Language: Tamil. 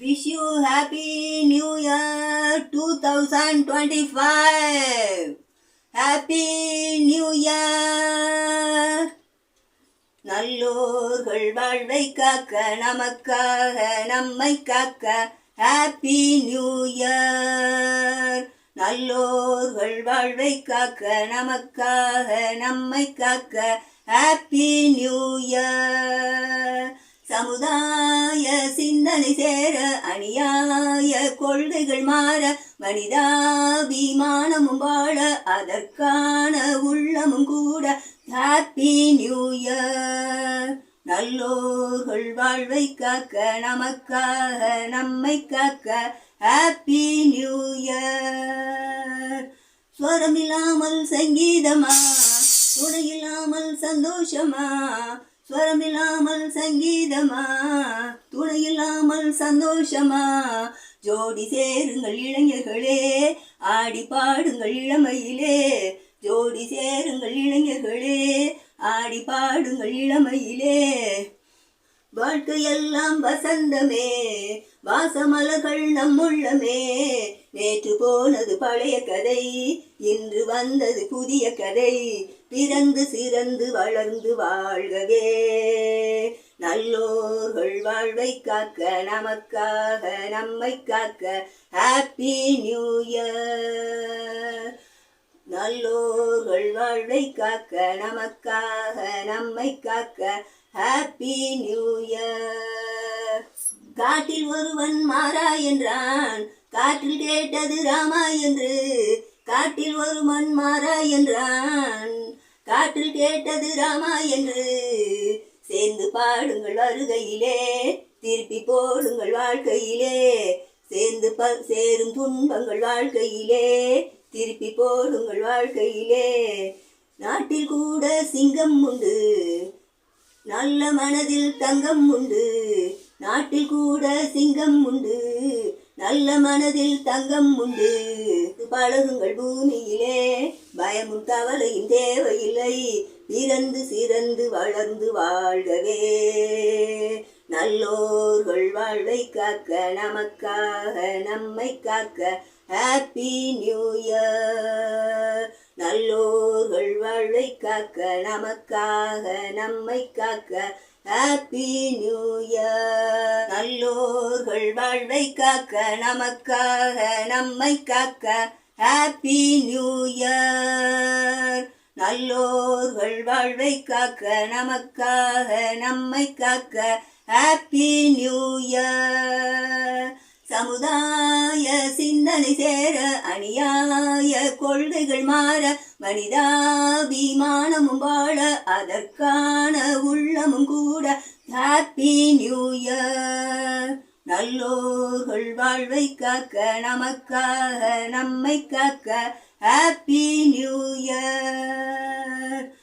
Wish you happy new year two thousand twenty five happy new year நல்லோர்கள் வாழ்வை காக்க நமக்காக நம்மை காக்க ஹாப்பி நியூ இயர் நல்லோர்கள் வாழ்வை காக்க நமக்காக நம்மை காக்க ஹாப்பி நியூ இயர் சமுதாய சிந்தனை சேர அநியாய கொள்கைகள் மாற மனிதாபிமானமும் வாழ அதற்கான உள்ளமும் கூட ஹாப்பி நியூ இயர் நல்லோர்கள் வாழ்வை காக்க நமக்காக நம்மை காக்க ஹாப்பி நியூ இயர் ஸ்வரம் இல்லாமல் சங்கீதமா? துணையில்லாமல் சந்தோஷமா? ஸ்வரம் இல்லாமல் சங்கீதமா? சந்தோஷமா? ஜோடி சேருங்கள் இளைஞர்களே ஆடி பாடுங்கள் இளமையிலே. ஜோடி சேருங்கள் இளைஞர்களே ஆடி பாடுங்கள் இளமையிலே. வாழ்க்கையெல்லாம் வசந்தமே வாசமலர்கள் நம்முள்ளமே நேற்று போனது பழைய கதை இன்று வந்தது புதிய கதை. பிறந்து சிறந்து வளர்ந்து வாழ்கவே. நல்லோர்கள் வாழ்வை காக்க நமக்காக நம்மை காக்க ஹாப்பி நியூ இயர் நல்லோர்கள் வாழ்வை காக்க நமக்காக நம்மை காக்க ஹாப்பி நியூ இயர் காட்டில் ஒருவன் மாறா என்றான் காற்றில் கேட்டது ராமா என்று. காட்டில் ஒருவன் மாறா என்றான். காற்றில் கேட்டது ராமா என்று. சேர்ந்து பாடுங்கள் வருகையிலே திருப்பி போடுங்கள் வாழ்க்கையிலே. சேர்ந்து ப சேரும் துன்பங்கள் வாழ்க்கையிலே திருப்பி போடுங்கள் வாழ்க்கையிலே. நாட்டில் கூட சிங்கம் உண்டு நல்ல மனதில் தங்கம் உண்டு. நாட்டில் கூட சிங்கம் உண்டு நல்ல மனதில் தங்கம் உண்டு. பழகுங்கள் பூமியிலே. பயமும் கவலையும் தேவையில்லை. இறந்து சிறந்து வளர்ந்து வாழ்கவே. நல்லோர்கள் வாழ்வை காக்க நமக்காக நம்மை காக்க ஹாப்பி நியூ இயர் நல்லோர்கள் வாழ்வை காக்க நமக்காக நம்மை காக்க ஹாப்பி நியூ இயர். நல்லோர்கள் வாழ்வை காக்க நமக்காக நம்மை காக்க ஹாப்பி நியூ இயர். நல்லோர்கள் வாழ்வை காக்க நமக்காக நம்மை காக்க ஹாப்பி நியூ இயர். சமுதாய சிந்தனை சேர அநியாய கொள்கைகள் மாற மனிதாபிமானமும் வாழ அதற்கான உள்ளமும் கூட ஹாப்பி நியூ இயர் நல்லோர்கள் வாழ்வை காக்க நமக்காக நம்மை காக்க ஹாப்பி நியூ இயர்